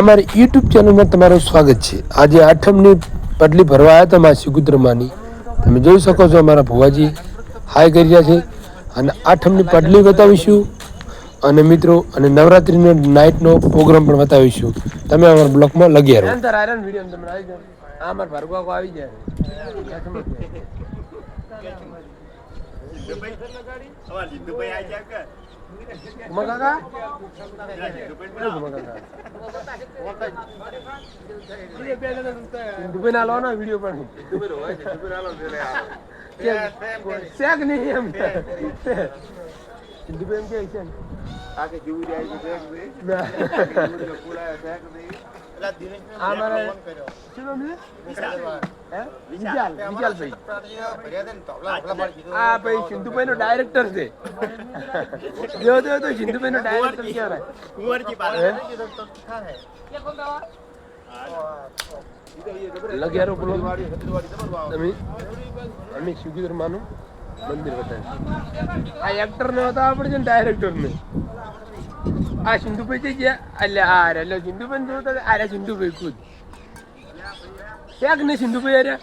અમારી યુટ્યુબ ચેનલમાં તમારું સ્વાગત છે. આજે આઠમની પટલી ભરવા આવ્યા હતા મારા સિગુદ્રમાની તમે જોઈ શકો છો અમારા ભુવાજી હાય કરી રહ્યા છે. અને આઠમની પટલી બતાવીશું. અને મિત્રો, અને નવરાત્રિનો નાઇટનો પ્રોગ્રામ પણ બતાવીશું. તમે અમારા બ્લોકમાં લગી રહો. આવી જાય કાકા? દુબઈ ના લો ને વીડિયો પણ એમ દુબઈ એમ કે છે. ને? ના. આ મારે શું નામ છે? આ ભાઈ સિંધુભાઈ નો ડાયરેક્ટર છે. જો જો તો સિંધુભાઈ નો ડાયરેક્ટર કહેવાય હે? બોલો. તમે અમે સુગીધર માનું? મંદિર બતાવ્યું આ એક્ટર ને હતા આપણે છે ને ડાયરેક્ટર ને. આ સિંધુભાઈ છે જે એટલે આ રે એટલે સિંધુભાઈ ને જોતા આ રે સિંધુભાઈ ખુદ. શેક ને સિંધુભાઈ અરે?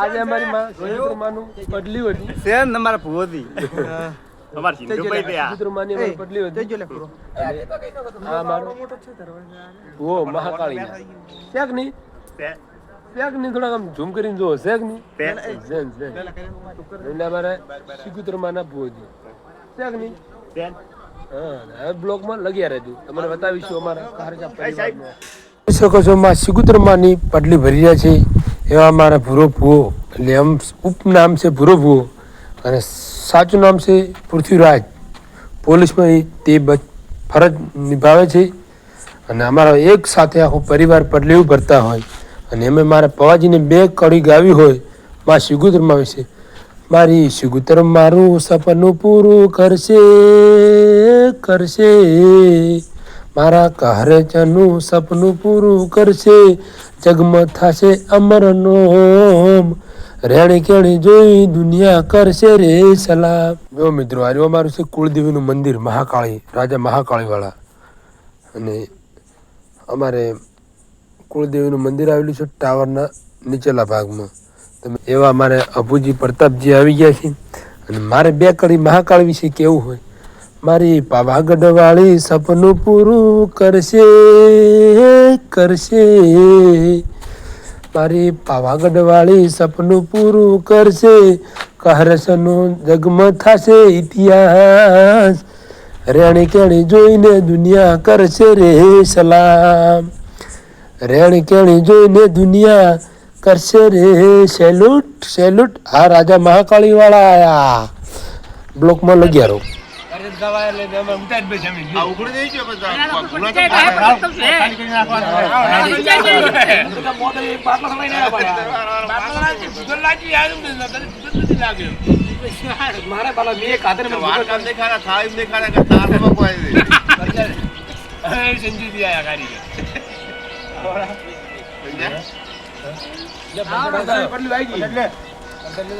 આજે અમારી માં સુગીધર માનું બદલી હતી. સેન તમારા ભૂવતી અમાર સિંધુભાઈ તે આ માની અમારી બદલી હતી. આ મારો ઓ મહાકાળી નહીં થોડાક આમ ઝૂમ કરીને જો હશે કે નહીં. ઝેન ઝેન એટલે અમારે સિકુતર માના ભોજી શેક નહીં. હા બ્લોગમાં લગ્યા રહેજો. તમને બતાવીશું અમારા કારજા પરિવારનો. જોઈ શકો છો માં સિકુતર માની પટલી ભરી રહ્યા છે. એવા અમારા ભૂરો ભૂવો એટલે આમ ઉપનામ છે ભૂરો ભૂવો અને સાચું નામ છે પૃથ્વીરાજ. પોલીસમાં એ તે ફરજ નિભાવે છે. અને અમારા એક સાથે આખો પરિવાર પટલીઓ ભરતા હોય. અને એમાં મારા પવાજીને બે કડી ગાવી હોય મા શિગુતરમાં વિશે. મારી શિગુતર મારું સપનું પૂરું કરશે કરશે. મારા કહરચનું સપનું પૂરું કરશે, જગમાં થશે અમરનો હોમ. રેણી કેણી જોઈ દુનિયા કરશે રે સલામ જો મિત્રો આજે અમારું છે કુળદેવીનું મંદિર, મહાકાળી, રાજા મહાકાળીવાળા. અને અમારે કુળદેવીનું મંદિર આવેલું છે, ટાવરના નીચેલા ભાગમાં. તમે એવા મારે અભુજી પ્રતાપજી આવી ગયા છે અને મારે બે કડી મહાકાળ વિશે કેવું હોય? મારી પાવાગઢવાળી સપનું પૂરું કરશે કરશે. મારી પાવાગઢવાળી સપનું પૂરું કરશે, કહરસનો જગમાં થશે ઇતિહાસ. રેણી કેણી જોઈને દુનિયા કરશે રે સલામ. રેણી કેણી જોઈને દુનિયા કરશે રે સેલ્યુટ સેલ્યુટ આ રાજા મહાકાળી વાળા આયા બ્લોકમાં લગ્યા રહો આ ઉઘડી દઈ ગયો બધા ગુના તો ખાલી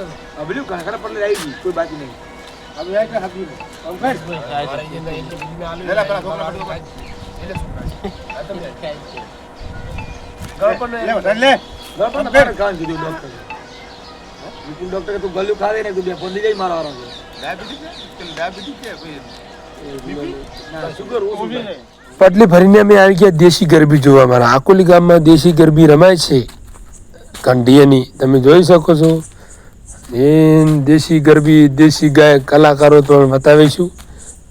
કરી નાખવાનું વાર કામ દેખાડા થાય એમ દેખાડા કે તારમાં કોઈ દે લેલા પેલા છોકરા લે બધા લે ડોક્ટર તું ગલ્યું ખા દે ને તું પડી જાય મારો વારો ડાયાબિટીસ ડાયાબિટીસ છે શુગર ઓછું પટલી ભરીને અમે આવી ગયા દેશી ગરબી જોવા મારા. આકોલી ગામમાં દેશી ગરબી રમાય છે. કંઢિયાની, તમે જોઈ શકો છો. એ દેશી ગરબી, દેશી ગાય, કલાકારો તો બતાવીશું.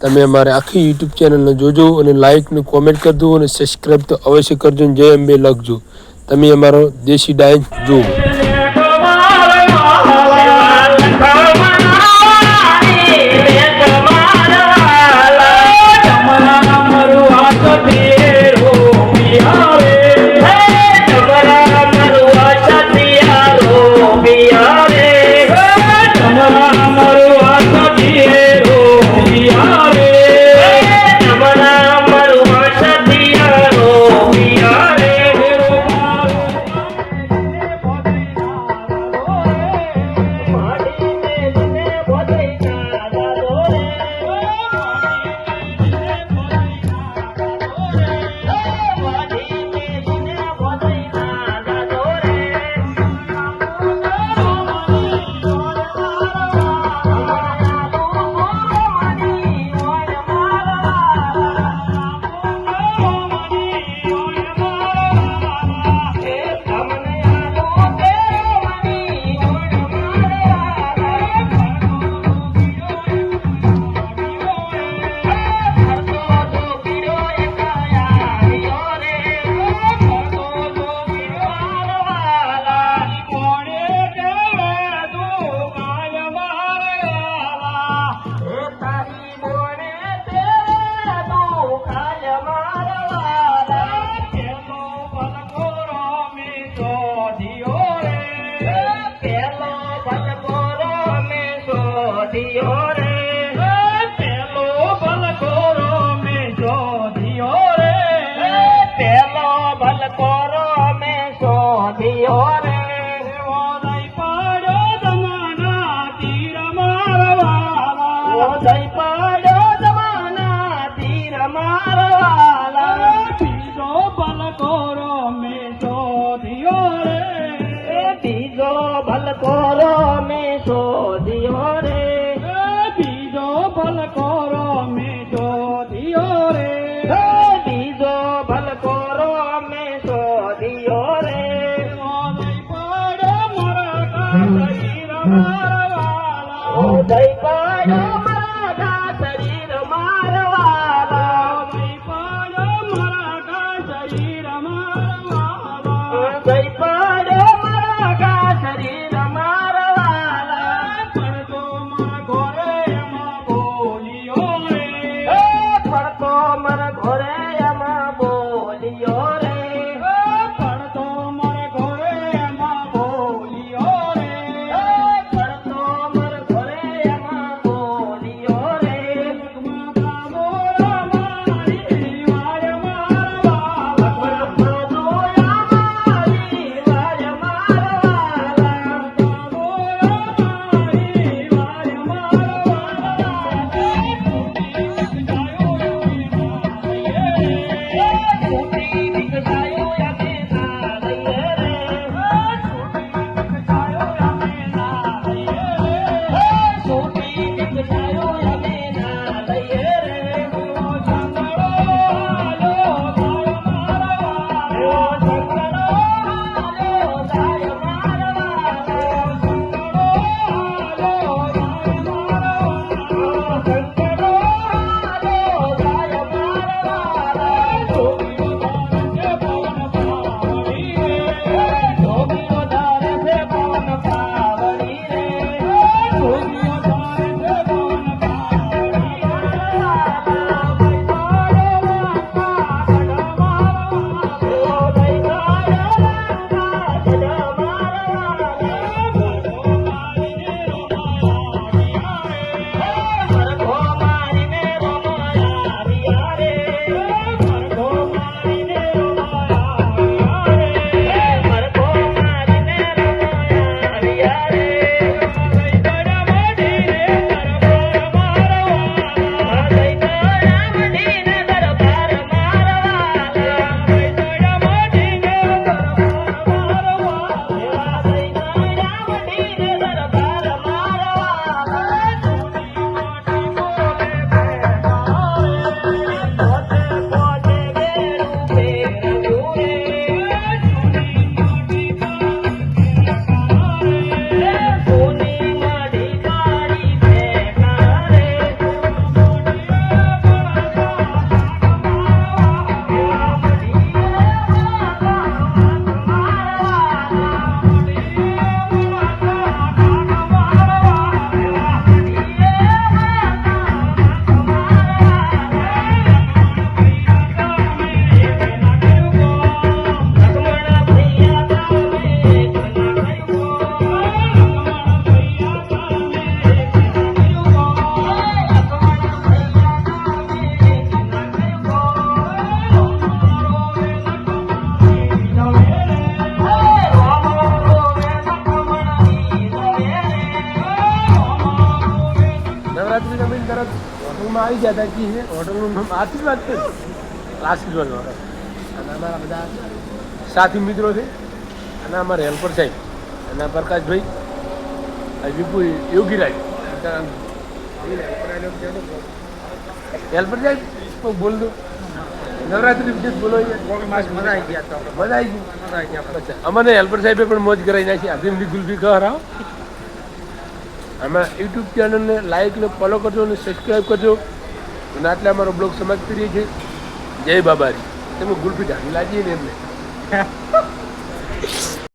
તમે અમારે આખી યુટ્યુબ ચેનલને જોજો અને લાઇકને કોમેન્ટ કરજો અને સબસ્ક્રાઈબ તો અવશ્ય કરજો જય અંબે લખજો. તમે અમારો દેશી ડાયન જુઓ. Oh, Bye. નવરાત્રી તમે તરત હોટલમાં આવી ગયા હતા કે હોટલનું નામ આશીર્વાદ છે આશીર્વાદ અને અમારા બધા સાથી મિત્રો છે. અને અમારા હેલ્પર સાહેબ. અને પ્રકાશભાઈ. આ વિપુલ યોગીરાજ હેલ્પર સાહેબ તો બોલ દો. નવરાત્રી વિશે બોલો. મજા આવી ગયા અમને હેલ્પર સાહેબે પણ મોજ કરાવી નાખી. અભિમની ગુલ્ફી ખવડાવો આમાં યુટ્યુબ ચેનલને લાઇક ને ફોલો કરજો અને સબસ્ક્રાઈબ કરજો. અને આટલે અમારો બ્લોગ સમાપ્ત કરીએ છીએ. જય બાબારી તમે ગુલ્ફી ઢાંકી લાગીએ ને એમને.